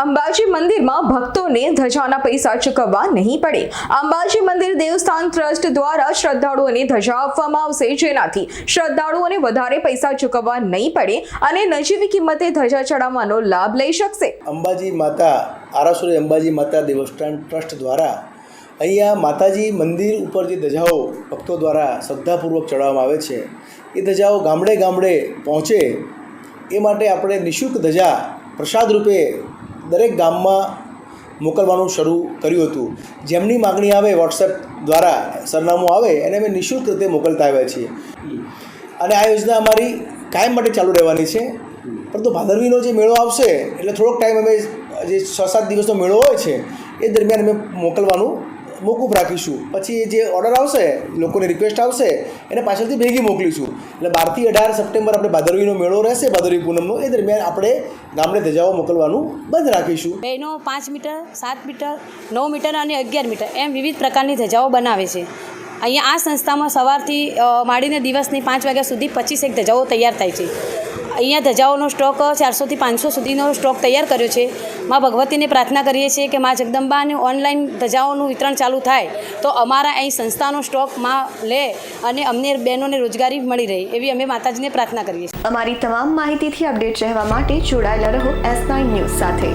અંબાજી મંદિરમાં ભક્તોને ધજાના પૈસા ચૂકવવા નહીં પડે. અંબાજી મંદિર દેવસ્થાન ટ્રસ્ટ દ્વારા શ્રદ્ધાળુઓને ધજા આપવામાં આવશે. જેનાથી શ્રદ્ધાળુઓને વધારે પૈસા ચૂકવવા નહીં પડે અને નજીવી કિંમતે ધજા ચડાવવાનો લાભ લઈ શકશે. અંબાજી માતા, આરાસુરી અંબાજી માતા દેવસ્થાન ટ્રસ્ટ દ્વારા અહીંયા માતાજી મંદિર ઉપર જે ધજાઓ ભક્તો દ્વારા શ્રદ્ધાપૂર્વક ચડાવવામાં આવે છે, એ ધજાઓ ગામડે ગામડે પહોંચે. એ માટે આપણે નિઃશુલ્ક ધજા પ્રસાદ રૂપે દરેક ગામમાં મોકલવાનું શરૂ કર્યું હતું. જેમની માગણી આવે વોટ્સએપ દ્વારા સરનામું આવે, એને અમે નિઃશુલ્ક રીતે મોકલતા આવ્યા છીએ. અને આ યોજના અમારી કાયમ માટે ચાલુ રહેવાની છે. પરંતુ ભાદરવીનો જે મેળો આવશે, એટલે થોડોક ટાઈમ અમે જે છ સાત દિવસનો મેળો હોય છે, એ દરમિયાન અમે મોકલવાનું મોકૂફ રાખીશું. પછી જે ઓર્ડર આવશે, લોકોની રિક્વેસ્ટ આવશે, એને પાછળથી ભેગી મોકલીશું. એટલે બારથી અઢાર સપ્ટેમ્બર આપણે ભાદરવીનો મેળો રહેશે, ભાદરવી પૂનમનો. એ દરમિયાન આપણે ગામડે ધજાઓ મોકલવાનું બંધ રાખીશું. બહેનો પાંચ મીટર, સાત મીટર, નવ મીટર અને અગિયાર મીટર એમ વિવિધ પ્રકારની ધજાઓ બનાવે છે. અહીંયા આ સંસ્થામાં સવારથી માંડીને દિવસની પાંચ વાગ્યા સુધી પચીસેક ધજાઓ તૈયાર થાય છે. અહીંયા ધજાઓનો સ્ટોક ચારસોથી પાંચસો સુધીનો સ્ટોક તૈયાર કર્યો છે. માં ભગવતીને પ્રાર્થના કરીએ છીએ કે માં જગદંબાને ઓનલાઈન ધજાઓનું વિતરણ ચાલુ થાય તો અમારા અહીં સંસ્થાનો સ્ટોકમાં લે અને અમને બહેનોને રોજગારી મળી રહે એવી અમે માતાજીને પ્રાર્થના કરીએ છીએ. અમારી તમામ માહિતીથી અપડેટ રહેવા માટે જોડાયેલા રહો એસ નાઇન ન્યૂઝ સાથે.